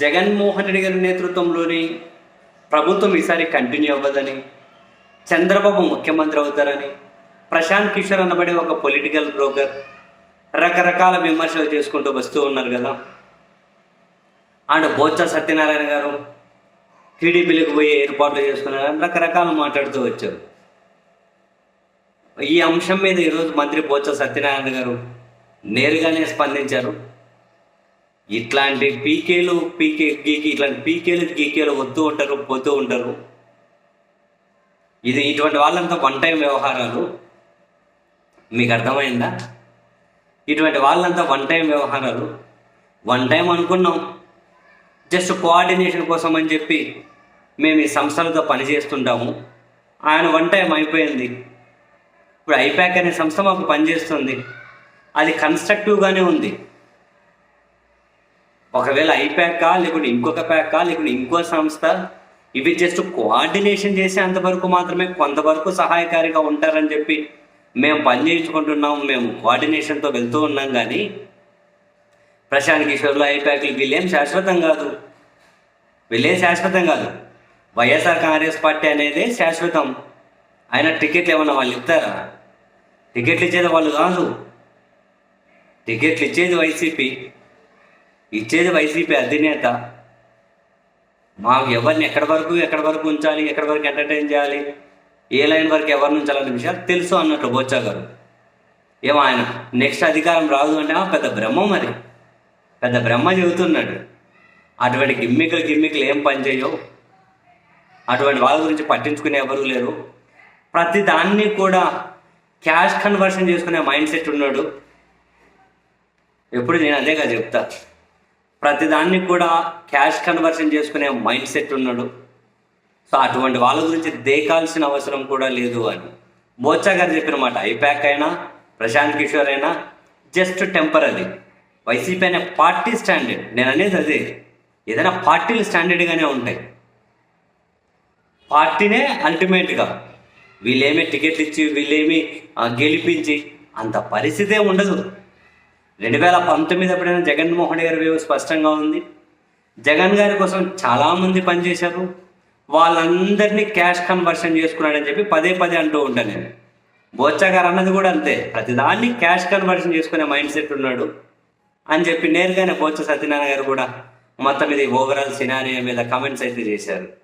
జగన్మోహన్ రెడ్డి గారి నేతృత్వంలోని ప్రభుత్వం ఈసారి కంటిన్యూ అవ్వదని చంద్రబాబు ముఖ్యమంత్రి అవుతారని ప్రశాంత్ కిషోర్ అనబడే ఒక పొలిటికల్ బ్రోకర్ రకరకాల విమర్శలు చేసుకుంటూ వస్తూ ఉన్నారు కదా. అండ్ బోత్స సత్యనారాయణ గారు టీడీపీలకు పోయి ఏర్పాట్లు చేసుకున్నారని రకరకాలు మాట్లాడుతూ వచ్చారు. ఈ అంశం మీద ఈరోజు మంత్రి బోత్స సత్యనారాయణ గారు నేరుగానే స్పందించారు. ఇట్లాంటి పీకేలు పీకే గీకి ఇట్లాంటి పీకేలు గీకేలు వస్తూ ఉంటారు పోతూ ఉంటారు ఇది ఇటువంటి వాళ్ళంతా వన్ టైం వ్యవహారాలు. మీకు అర్థమైందా? ఇటువంటి వాళ్ళంతా వన్ టైం వ్యవహారాలు. వన్ టైం అనుకున్నాం. జస్ట్ కోఆర్డినేషన్ కోసం అని చెప్పి మేము ఈ సంస్థలతో పనిచేస్తుంటాము ఆయన వన్ టైం అయిపోయింది. ఇప్పుడు ఐప్యాక్ అనే సంస్థ మాకు పనిచేస్తుంది. అది కన్స్ట్రక్టివ్గానే ఉంది. ఒకవేళ ఐప్యాకా లేకుంటే ఇంకొక ప్యాకా లేకుంటే ఇంకో సంస్థ ఇవి జస్ట్ కోఆర్డినేషన్ చేసే అంతవరకు మాత్రమే కొంతవరకు సహాయకారిగా ఉంటారని చెప్పి మేము పని చేయించుకుంటున్నాం మేము కోఆర్డినేషన్తో వెళ్తూ ఉన్నాం కానీ ప్రశాంత్ కిషోర్లు ఐప్యాక్లు వీళ్ళేం శాశ్వతం కాదు. వీళ్ళేం శాశ్వతం కాదు. వైఎస్ఆర్ కాంగ్రెస్ పార్టీ అనేది శాశ్వతం. ఆయన టికెట్లు ఏమన్నా వాళ్ళు ఇస్తారా? టికెట్లు ఇచ్చేది వాళ్ళు కాదు. టికెట్లు ఇచ్చేది వైసీపీ. ఇచ్చేది వైసీపీ అధినేత. మాకు ఎవరిని ఎక్కడి వరకు ఎక్కడి వరకు ఉంచాలి ఎక్కడి వరకు ఎంటర్టైన్ చేయాలి ఏ లైన్ వరకు ఎవరిని ఉంచాలనే విషయాలు తెలుసు అన్నట్లు బోచ్చా గారు. ఏమో ఆయన నెక్స్ట్ అధికారం రాదు అంటే పెద్ద బ్రహ్మ మరి పెద్ద బ్రహ్మ చెబుతున్నాడు. అటువంటి గిమ్మికులు గిమ్మికులు ఏం పని చేయవు. అటువంటి వాళ్ళ గురించి పట్టించుకునే ఎవరు లేరు. ప్రతి దాన్ని కూడా క్యాష్ కన్వర్షన్ చేసుకునే మైండ్ సెట్ ఉన్నాడు. ఎప్పుడు నేను అదే కదా చెప్తా. ప్రతిదాన్ని కూడా క్యాష్ కన్వర్షన్ చేసుకునే మైండ్ సెట్ ఉన్నాడు. సో అటువంటి వాళ్ళ గురించి దేకాల్సిన అవసరం కూడా లేదు అని. మోచా గారు చెప్పిన మాట ఐప్యాక్ అయినా ప్రశాంత్ కిషోర్ అయినా జస్ట్ టెంపర్ అది వైసీపీ అనే పార్టీ స్టాండర్డ్. నేను అనేది అదే. ఏదైనా పార్టీలు స్టాండర్డ్గానే ఉంటాయి. పార్టీనే అల్టిమేట్గా. వీళ్ళేమి టికెట్లు ఇచ్చి వీళ్ళేమి గెలిపించి అంత పరిస్థితే ఉండదు. రెండు వేల పంతొమ్మిది ఎప్పుడైనా జగన్మోహన్ గారి వ్యూ స్పష్టంగా ఉంది. జగన్ గారి కోసం చాలామంది పనిచేశారు. వాళ్ళందరినీ క్యాష్ కన్వర్షన్ చేసుకున్నాడని చెప్పి పదే పదే అంటూ ఉంటాను నేను. బోచ్చా గారు అన్నది కూడా అంతే. ప్రతిదాన్ని క్యాష్ కన్వర్షన్ చేసుకునే మైండ్ సెట్ ఉన్నాడు అని చెప్పి నేరుగానే బోచ్చ సత్యనారాయణ గారు కూడా మొత్తం ఇది ఓవరాల్ సినారియో మీద కమెంట్స్ అయితే చేశారు.